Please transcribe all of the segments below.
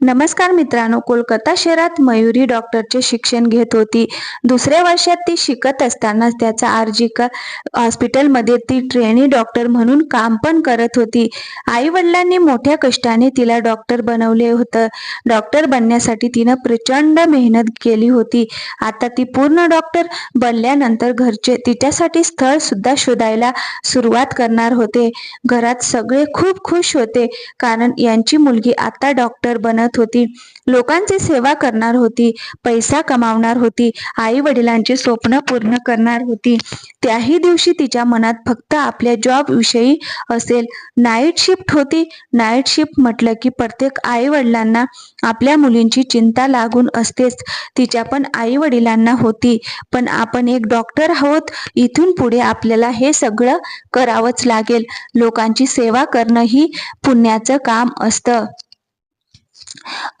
नमस्कार मित्रांनो कोलकाता शहरात मयुरी डॉक्टरचे शिक्षण घेत होती. दुसऱ्या वर्षात ती शिकत असताना त्याचा आर्जिका हॉस्पिटलमध्ये ती ट्रेनी डॉक्टर म्हणून काम पण करत होती. आई वडिलांनी मोठ्या कष्टाने तिला डॉक्टर बनवले होतं. डॉक्टर बनण्यासाठी तिनं प्रचंड मेहनत केली होती. आता ती पूर्ण डॉक्टर बनल्यानंतर घरचे तिच्यासाठी स्थळ सुद्धा शोधायला सुरुवात करणार होते. घरात सगळे खूप खुश होते कारण यांची मुलगी आता डॉक्टर बनत होती. लोकांची सेवा करणार होती. पैसा कमावणार होती. आई वडिलांची स्वप्न पूर्ण करणार होती. त्याही दिवशी तिच्या मनात फक्त आपल्या जॉब विषयी असेल. नाईट शिफ्ट होती. नाईट शिफ्ट म्हटलं की प्रत्येक आई वडिलांना आपल्या मुलींची चिंता लागून असतेच. तिच्या पण आई वडिलांना होती. पण आपण एक डॉक्टर आहोत. इथून पुढे आपल्याला हे सगळं करावंच लागेल. लोकांची सेवा करणं ही पुण्याचं काम असतं.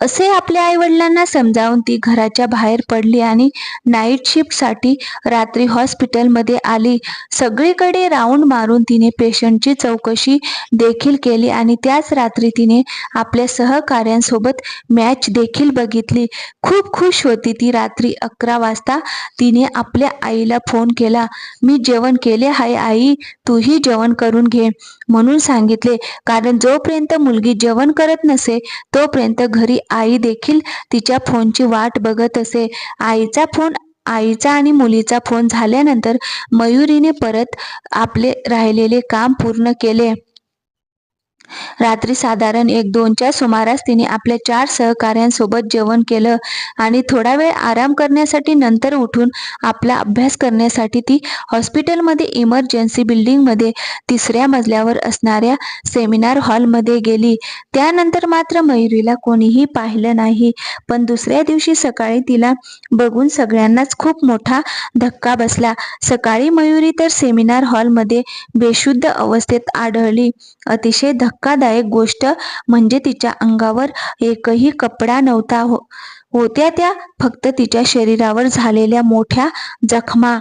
असे आपल्या आई वडिलांना समजावून ती घराच्या बाहेर पडली आणि नाईट शिफ्टसाठी रात्री हॉस्पिटलमध्ये आली. सगळीकडे राऊंड मारून तिने पेशंटची चौकशी देखील केली आणि त्याच रात्री तिने आपल्या सहकाऱ्यांसोबत मॅच देखील बघितली. खूप खुश होती ती रात्री अकरा वाजता. तिने आपल्या आईला फोन केला मी जेवण केले आहे आई तूही जेवण करून घे. म्हणून सांगितले कारण जोपर्यंत मुलगी जेवण करत नसे तोपर्यंत घरी आई देखील तिच्या फोनची वाट बघत असे. आईचा फोन आईचा आणि मुलीचा फोन झाल्यानंतर मयुरीने परत आपले राहिलेले काम पूर्ण केले. रात्री साधारण एक दोनच्या सुमारास तिने आपल्या चार सहकाऱ्यांसोबत जेवण केलं आणि थोडा वेळ आराम करण्यासाठी नंतर उठून आपला अभ्यास करण्यासाठी ती हॉस्पिटलमध्ये इमर्जन्सी बिल्डिंगमध्ये तिसऱ्या मजल्यावर असणाऱ्या सेमिनार हॉलमध्ये गेली. त्यानंतर मात्र मयुरीला कोणीही पाहिलं नाही. पण दुसऱ्या दिवशी सकाळी तिला बघून सगळ्यांनाच खूप मोठा धक्का बसला. सकाळी मयुरी तर सेमिनार हॉलमध्ये बेशुद्ध अवस्थेत आढळली. अतिशय धक्का धक्कादायक गोष्ट म्हणजे तिच्या अंगावर एकही कपडा नव्हता हो होत्या त्या फक्त तिच्या शरीरावर झालेल्या मोठ्या जखमा.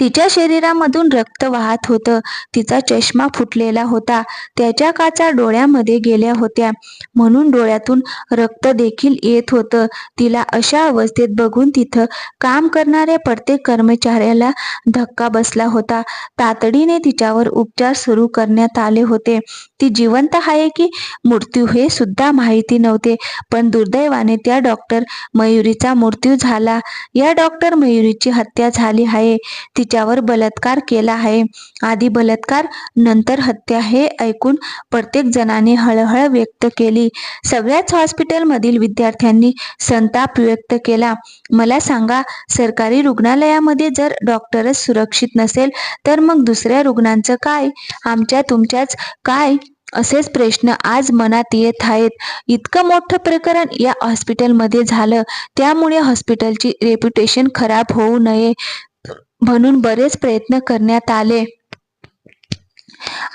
तिच्या शरीरामधून रक्त वाहत होतं. तिचा चष्मा फुटलेला होता. त्याच्या काचा डोळ्यामध्ये गेल्या होत्या. म्हणून डोळ्यातून रक्त देखील येत होतं. तिला अशा अवस्थेत बघून तिथं काम करणाऱ्या प्रत्येक कर्मचाऱ्याला धक्का बसला होता. तातडीने तिच्यावर उपचार सुरू करण्यात आले होते. ती जिवंत आहे की मृत्यू हे सुद्धा माहिती नव्हते. पण दुर्दैवाने त्या डॉक्टर मयुरीचा मृत्यू झाला. या डॉक्टर मयुरीची हत्या झाली आहे. तिच्यावर बलात्कार केला आहे. आधी बलात्कार नंतर हत्या हे ऐकून प्रत्येक जणाने हळहळ व्यक्त केली. सगळ्याच हॉस्पिटलमधील विद्यार्थ्यांनी संताप व्यक्त केला. मला सांगा सरकारी रुग्णालयामध्ये जर डॉक्टरच सुरक्षित नसेल तर मग दुसऱ्या रुग्णांचं काय? आमच्या तुमच्याच काय? असेच प्रश्न आज मनात येत आहेत. इतकं मोठं प्रकरण या हॉस्पिटलमध्ये झालं. त्यामुळे हॉस्पिटलची रेप्युटेशन खराब होऊ नये. म्हणून बरेच प्रयत्न करण्यात आले.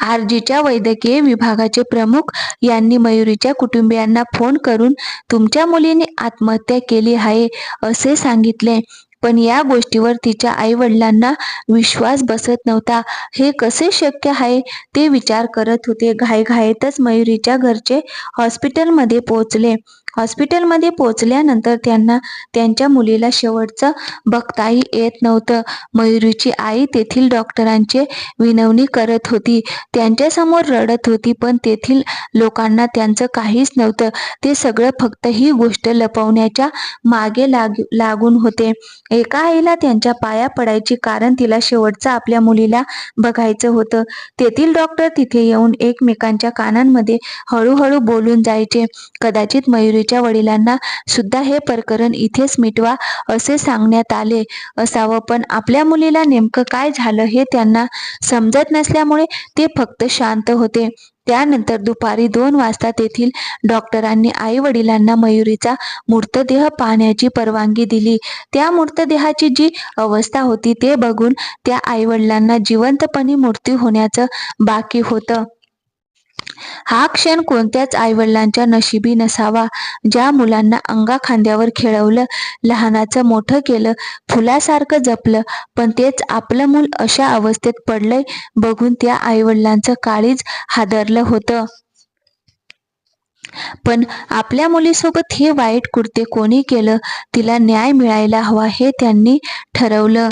आरजीच्या वैद्यकीय विभागाचे प्रमुख यांनी मयुरीच्या कुटुंबियांना फोन करून तुमच्या मुलीने आत्महत्या केली आहे असे सांगितले पण या गोष्टीवर तिच्या आई वडिलांना विश्वास बसत नव्हता. हे कसे शक्य आहे? ते विचार करत होते. घाईघाईतच मयुरीच्या घरचे हॉस्पिटलमध्ये पोहोचले. हॉस्पिटलमध्ये पोहोचल्यानंतर त्यांना त्यांच्या मुलीला शेवटचं बघताही येत नव्हतं. मयुरीची आई तेथील डॉक्टरांचे विनवणी करत होती. त्यांच्यासमोर रडत होती पण तेथील लोकांना त्यांचं काहीच नव्हतं. ते सगळं फक्त ही गोष्ट लपवण्याच्या मागे लाग लागून होते. एका आईला त्यांच्या पाया पडायची कारण तिला शेवटचं आपल्या मुलीला बघायचं होतं. तेथील डॉक्टर तिथे येऊन एकमेकांच्या कानांमध्ये हळूहळू बोलून जायचे. कदाचित मुलीच्या वडिलांना सुद्धा हे प्रकरण इथेच मिटवा असे सांगण्यात आले असावं. पण आपल्या मुलीला नेमकं काय झालं हे त्यांना समजत नसल्यामुळे ते फक्त शांत होते. त्यानंतर दुपारी दोन वाजता तेथील डॉक्टरांनी आई वडिलांना मयुरीचा मृतदेह पाहण्याची परवानगी दिली. त्या मृतदेहाची जी अवस्था होती ते बघून त्या आई वडिलांना जिवंतपणे मृत्यू होण्याचं बाकी होतं. हा क्षण कोणत्याच आईवडिलांच्या नशिबी नसावा. ज्या मुलांना अंगा खांद्यावर खेळवलं लहानाचं मोठं केलं फुलासारखं जपलं पण तेच आपलं मूल अशा अवस्थेत पडलंय बघून त्या आईवडिलांचं काळीज हादरलं होतं. पण आपल्या मुलीसोबत हे वाईट कृत्य कोणी केलं? तिला न्याय मिळायला हवा हे त्यांनी ठरवलं.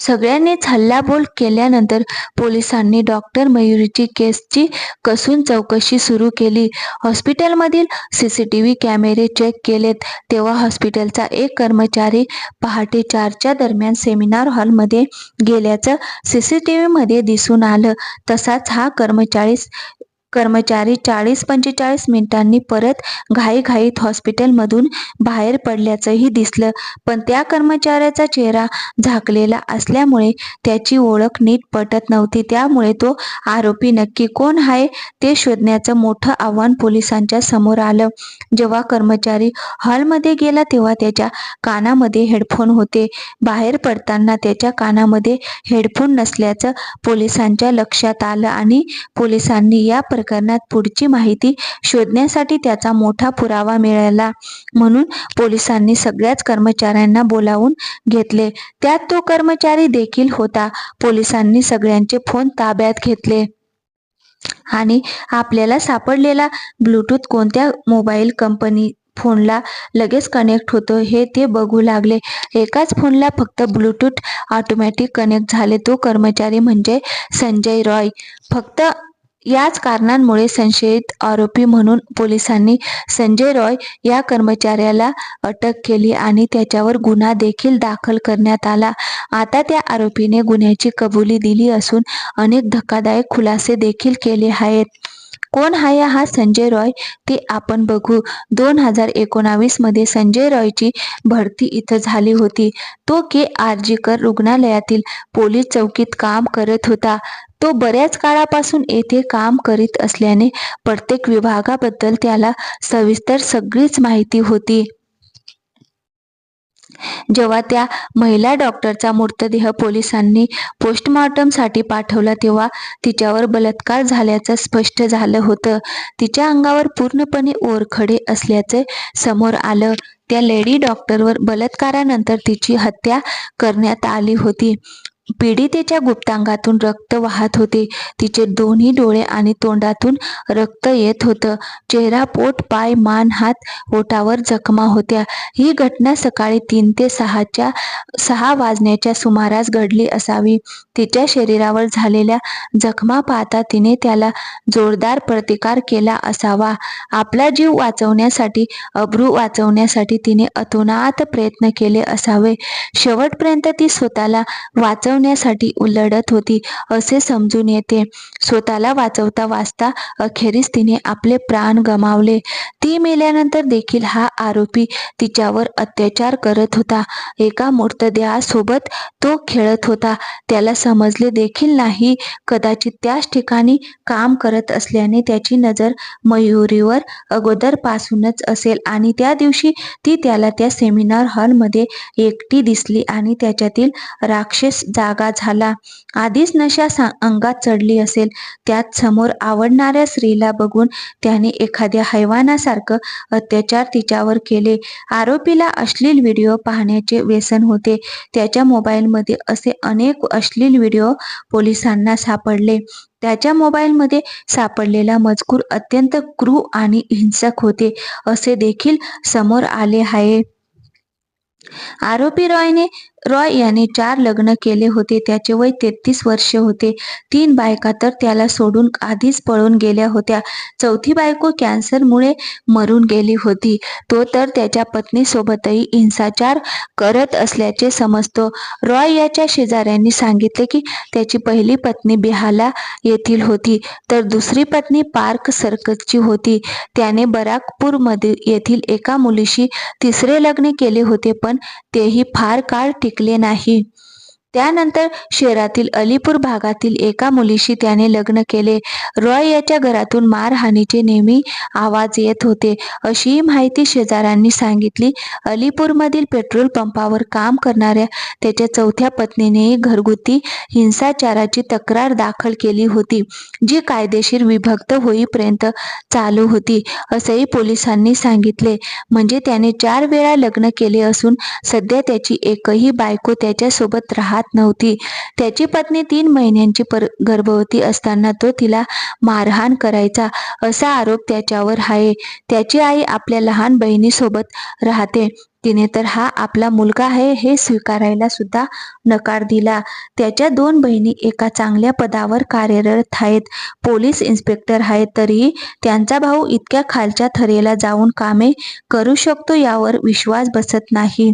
सगळ्यांनीच हल्लाबोल केल्यानंतर पोलिसांनी डॉक्टर मयुरीची केसची कसून चौकशी सुरू केली. हॉस्पिटलमधील सी सी टी व्ही कॅमेरे चेक केलेत. तेव्हा हॉस्पिटलचा एक कर्मचारी पहाटे चारच्या दरम्यान सेमिनार हॉलमध्ये गेल्याचं सी सी टी व्हीमध्ये दिसून आलं. तसाच हा कर्मचारी कर्मचारी चाळीस पंचेचाळीस मिनिटांनी परत घाईघाईत हॉस्पिटलमधून बाहेर पडल्याचंही दिसलं. पण त्या कर्मचाऱ्याचा चेहरा झाकलेला असल्यामुळे त्याची ओळख नीट पटत नव्हती. त्यामुळे तो आरोपी नक्की कोण आहे ते शोधण्याचं मोठं आव्हान पोलिसांच्या समोर आलं. जेव्हा कर्मचारी हॉलमध्ये गेला तेव्हा त्याच्या कानामध्ये हेडफोन होते. बाहेर पडताना त्याच्या कानामध्ये हेडफोन नसल्याचं पोलिसांच्या लक्षात आलं आणि पोलिसांनी या प्रकरणात पुढची माहिती शोधण्यासाठी त्याचा मोठा पुरावा मिळाला म्हणून पोलिसांनी सगळ्याच कर्मचाऱ्यांना बोलावून घेतले. त्यात तो कर्मचारी देखील होता. पोलिसांनी सगळ्यांचे फोन ताब्यात घेतले. आणि आपल्याला सापडलेला ब्लूटूथ कोणत्या मोबाईल कंपनी फोनला लगेच कनेक्ट होतो हे ते बघू लागले. एकाच फोनला फक्त ब्लूटूथ ऑटोमॅटिक कनेक्ट झाले. तो कर्मचारी म्हणजे संजय रॉय. फक्त याच कारणांमुळे संशयित आरोपी म्हणून पोलिसांनी संजय रॉय या कर्मचाऱ्याला अटक केली आणि त्याच्यावर गुन्हा देखील दाखल करण्यात आला. आता त्या आरोपीने गुन्ह्याची कबुली दिली असून अनेक धक्कादायक खुलासे देखील केले आहेत. कोण आहे हा संजय रॉय? ते आपण बघू. दोन हजार एकोणावीसमध्ये संजय रॉयची भरती इथं झाली होती. तो के आरजीकर रुग्णालयातील पोलीस चौकीत काम करत होता. तो बऱ्याच काळापासून येथे काम करीत असल्याने प्रत्येक विभागाबद्दल त्याला सविस्तर सगळीच माहिती होती. जेव्हा त्या महिला डॉक्टरचा मृतदेह पोलिसांनी पोस्टमॉर्टमसाठी पाठवला तेव्हा तिच्यावर बलात्कार झाल्याचं स्पष्ट झालं होतं. तिच्या अंगावर पूर्णपणे ओरखडे असल्याचे समोर आलं. त्या लेडी डॉक्टरवर बलात्कारानंतर तिची हत्या करण्यात आली होती. पीडितेच्या गुप्तांगातून रक्त वाहत होते. तिचे दोन्ही डोळे आणि तोंडातून रक्त येत होतं. चेहरा पोट पाय मान हात ओठावर जखमा होत्या. ही घटना सकाळी तीन ते सहाच्या सहा वाजण्याच्या सुमारास घडली असावी. तिच्या शरीरावर झालेल्या जखमा पाहता तिने त्याला जोरदार प्रतिकार केला असावा. आपला जीव वाचवण्यासाठी अब्रू वाचवण्यासाठी तिने अतोनात प्रयत्न केले असावे. शेवटपर्यंत ती स्वतःला वाचवण्यासाठी उलडत होती असे समजून येते. स्वतःला वाचवता वाचता अखेरीस तिने आपले प्राण गमावले. ती मेल्यानंतर देखील हा आरोपी तिच्यावर अत्याचार करत होता. एका मृतदेहासोबत तो खेळत होता. त्याला समजले देखील नाही कदाचित त्याच ठिकाणी काम करत असल्याने त्याची नजर मयुरीवर अगोदरपासूनच असेल आणि त्या दिवशी ती त्याला त्या सेमिनार हॉलमध्ये एकटी दिसली आणि त्याच्यातील राक्षस जागा झाला. आधीच नशा अंगात चढली असेल. त्यात समोर आवडणाऱ्या स्त्रीला बघून त्याने एखाद्या हैवानासारखं अत्याचार तिच्यावर केले. आरोपीला अश्लील व्हिडिओ पाहण्याचे व्यसन होते. त्याच्या मोबाईलमध्ये असे अनेक अश्लील व्हिडिओ पोलिसांना सापडले. त्याच्या मोबाईलमध्ये सापडलेला मजकूर अत्यंत क्रू आणि हिंसक होते. असे देखील समोर आले आहे. आरोपी रॉयने रॉय याने चार लग्न केले होते त्याचे वय तेहतीस वर्ष होते. तीन बायका तर त्याला सोडून आधीच पळून गेल्या होत्या. चौथी बायको कॅन्सरमुळे मरून गेली होती. तो तर त्याच्या पत्नीसोबतही हिंसाचार करत असल्याचे समजतो. रॉय याच्या शेजाऱ्यांनी सांगितले की त्याची पहिली पत्नी बिहाला येथील होती तर दुसरी पत्नी पार्क सर्कसची होती. त्याने बराकपूरमध्ये येथील एका मुलीशी तिसरे लग्न केले होते पण तेही फार काळ टिकले नाही. त्यानंतर शहरातील अलीपूर भागातील एका मुलीशी त्याने लग्न केले. रॉय याच्या घरातून मारहाणीचे नेहमी आवाज येत होते अशी माहिती शेजाऱ्यांनी सांगितली. अलीपूरमधील पेट्रोल पंपावर काम करणाऱ्या त्याच्या चौथ्या पत्नीनेही घरगुती हिंसाचाराची तक्रार दाखल केली होती जी कायदेशीर विभक्त होईपर्यंत चालू होती असंही पोलिसांनी सांगितले. म्हणजे त्याने चार वेळा लग्न केले असून सध्या त्याची एकही बायको त्याच्यासोबत राहत राहत नव्हती. त्याची पत्नी तीन महिन्यांची पर गर्भवती असताना तो तिला मारहाण करायचा असा आरोप त्याच्यावर आहे. त्याची आई आपल्या लहान बहिणीसोबत राहते. तिने तर हा आपला मुलगा आहे हे स्वीकारायला सुद्धा नकार दिला. त्याच्या दोन बहिणी एका चांगल्या पदावर कार्यरत आहेत. पोलीस इन्स्पेक्टर आहेत तरीही त्यांचा भाऊ इतक्या खालच्या थरेला जाऊन कामे करू शकतो यावर विश्वास बसत नाही.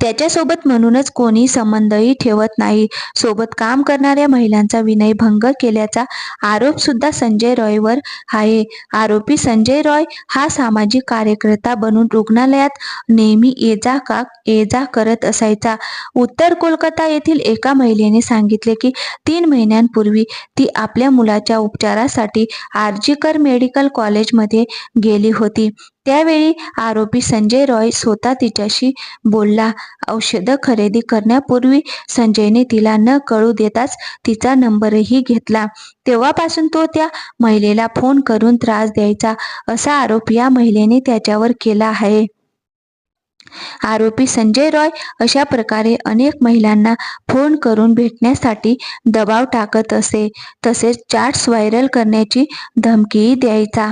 त्याच्यासोबत म्हणूनच कोणी संबंधही ठेवत नाही. सोबत काम करणाऱ्या महिलांचा विनयभंग केल्याचा आरोप सुद्धा संजय रॉयवर आहे. आरोपी संजय रॉय हा सामाजिक कार्यकर्ता बनून रुग्णालयात नेहमी ये जा का ये जा करत असायचा. उत्तर कोलकाता येथील एका महिलेने सांगितले की तीन महिन्यांपूर्वी ती आपल्या मुलाच्या उपचारासाठी आर्जीकर मेडिकल कॉलेजमध्ये गेली होती. त्यावेळी आरोपी संजय रॉय स्वतः तिच्याशी बोलला. औषधं खरेदी करण्यापूर्वी संजयने तिला न कळू देताच तिचा नंबरही घेतला. तेव्हापासून तो त्या महिलेला फोन करून त्रास द्यायचा असा आरोप या महिलेने त्याच्यावर केला आहे. आरोपी संजय रॉय अशा प्रकारे अनेक महिलांना फोन करून भेटण्यासाठी दबाव टाकत असे. तसेच चार्ट्स व्हायरल करण्याची धमकीही द्यायचा.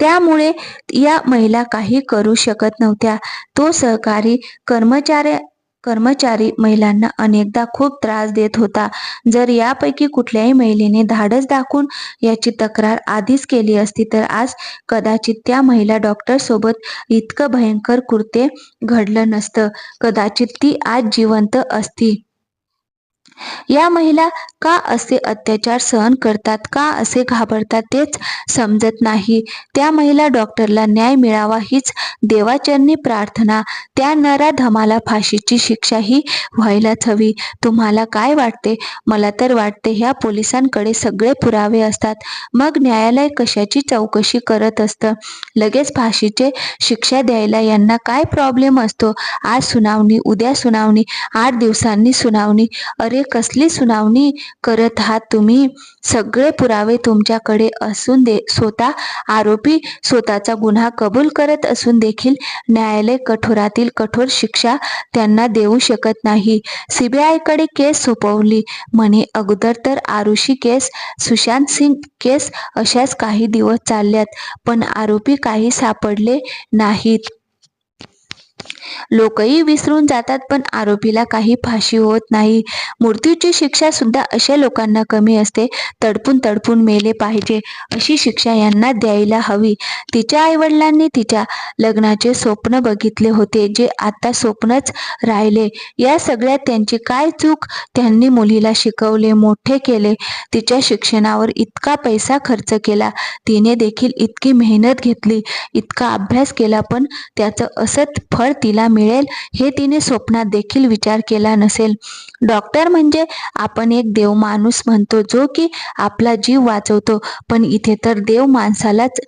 त्यामुळे या महिला काही करू शकत नव्हत्या. तो सहकारी कर्मचारी कर्मचारी महिलांना अनेकदा खूप त्रास देत होता. जर यापैकी कुठल्याही महिलेने धाडस दाखवून याची तक्रार आधीच केली असती तर आज कदाचित त्या महिला डॉक्टर सोबत इतकं भयंकर कृत्य घडलं नसतं. कदाचित ती आज जिवंत असती. या महिला का असे अत्याचार सहन करतात का असे घाबरतात तेच समजत नाही. त्या महिला डॉक्टरला न्याय मिळावा हीच देवाचरणी प्रार्थना. त्या नराधमाला फाशीची शिक्षा ही व्हायलाच हवी. तुम्हाला काय वाटते? मला तर वाटते ह्या पोलिसांकडे सगळे पुरावे असतात. मग न्यायालय कशाची चौकशी करत असतं? लगेच फाशीचे शिक्षा द्यायला यांना काय प्रॉब्लेम असतो? आज सुनावणी उद्या सुनावणी आठ दिवसांनी सुनावणी. अरे कसली सुनावणी करत आहात तुम्ही? सगळे पुरावे तुमच्याकडे असून दे स्वतः आरोपी स्वतःचा गुन्हा कबूल करत असून देखील न्यायालय कठोरातील कठोर शिक्षा त्यांना देऊ शकत नाही. सीबीआयकडे केस सोपवली. म्हणे अगोदर तर आरुषी केस सुशांत सिंग केस अशाच काही दिवस चालल्यात पण आरोपी काही सापडले नाहीत. लोकही विसरून जातात पण आरोपीला काही फाशी होत नाही. मृत्यूची शिक्षा सुद्धा अशा लोकांना कमी असते. तडपून तडपून मेले पाहिजे अशी शिक्षा यांना द्यायला हवी. तिच्या आईवडिलांनी तिच्या लग्नाचे स्वप्न बघितले होते जे आता स्वप्नच राहिले. या सगळ्यात त्यांची काय चूक? त्यांनी मुलीला शिकवले मोठे केले. तिच्या शिक्षणावर इतका पैसा खर्च केला. तिने देखील इतकी मेहनत घेतली इतका अभ्यास केला पण त्याचं असत फळ तिला मिळेल हे तिने स्वप्नात देखील विचार केला नसेल. डॉक्टर म्हणजे आपण एक देव माणूस म्हणतो जो की आपला जीव वाचवतो. पण इथे तर देव माणसालाच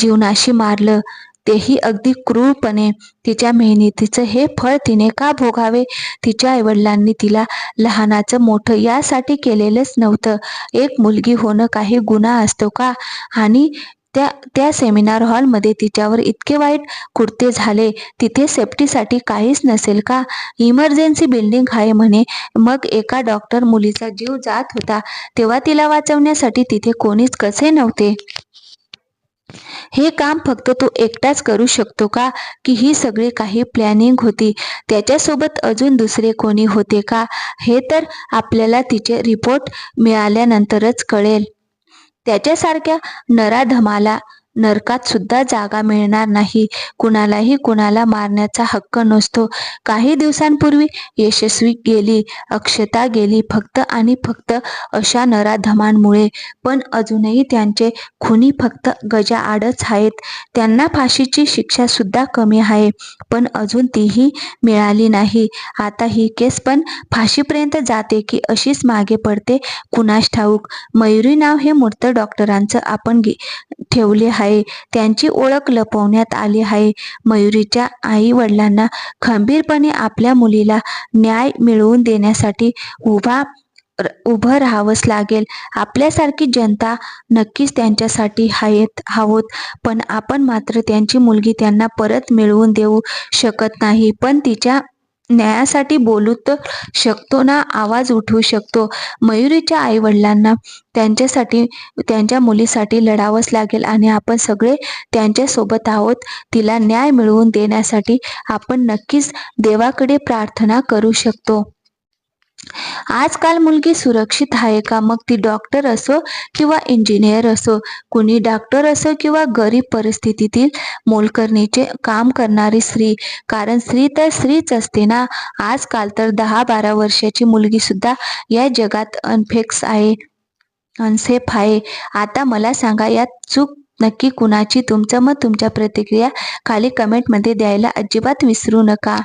जीवनाशी मारलं. तेही अगदी क्रूरपणे. तिच्या मेहनतीचं हे फळ तिने का भोगावे? तिच्या आईवडिलांनी तिला लहानाचं मोठं यासाठी केलेलंच नव्हतं. एक मुलगी होणं काही गुन्हा असतो का? आणि त्या त्या सेमिनार हॉलमध्ये तिच्यावर इतके वाईट कुर्ते झाले. तिथे सेफ्टीसाठी काहीच नसेल का? इमर्जन्सी बिल्डिंग आहे म्हणे. मग एका डॉक्टर मुलीचा जीव जात होता. तेव्हा तिला वाचवण्यासाठी तिथे कोणीच कसे नव्हते? हे काम फक्त तो एकटाच करू शकतो का? की ही सगळी काही प्लॅनिंग होती. त्याच्यासोबत अजून दुसरे कोणी होते का? हे तर आपल्याला तिचे रिपोर्ट मिळाल्यानंतरच कळेल. त्याच्यासारख्या नराधमाला नरकात सुद्धा जागा मिळणार नाही. कुणालाही कुणाला मारण्याचा हक्क नसतो. काही दिवसांपूर्वी यशस्वी गेली अक्षता गेली फक्त आणि फक्त अशा नराधमांमुळे. पण अजूनही त्यांचे खुनी फक्त गजा आडच आहेत. त्यांना फाशीची शिक्षा सुद्धा कमी आहे. पण अजून तीही मिळाली नाही. आता ही केस पण फाशीपर्यंत जाते की अशीच मागे पडते कुणास ठाऊक? मयुरी नाव हे मूर्त डॉक्टरांचं आपण ठेवले आहे. त्यांची ओळख लपवण्यात आली आहे. मयुरीच्या आई वडिलांना खंबीरपणे आपल्या मुलीला न्याय मिळवून देण्यासाठी उभा उभं राहावंच लागेल. आपल्यासारखी जनता नक्कीच त्यांच्यासाठी आहेत आहोत. पण आपण मात्र त्यांची मुलगी त्यांना परत मिळवून देऊ शकत नाही. पण तिच्या न्यायासाठी बोलू तर शकतो ना? आवाज उठवू शकतो. मयुरीच्या आई वडिलांना त्यांच्यासाठी त्यांच्या मुलीसाठी लढावंच लागेल आणि आपण सगळे त्यांच्यासोबत आहोत. तिला न्याय मिळवून देण्यासाठी आपण नक्कीच देवाकडे प्रार्थना करू शकतो. आजकाल मुलगी सुरक्षित आहे का? मग ती डॉक्टर असो किंवा इंजिनियर असो कुणी डॉक्टर असो किंवा गरीब परिस्थितीतील मोलकरणीचे काम करणारी स्त्री कारण स्त्री तर स्त्रीच असते ना? आजकाल तर दहा बारा वर्षाची मुलगी सुद्धा या जगात अनफेक्स आहे अनसेफ आहे. आता मला सांगा यात चूक नक्की कुणाची? तुमचं मत तुमच्या प्रतिक्रिया खाली कमेंटमध्ये द्यायला अजिबात विसरू नका.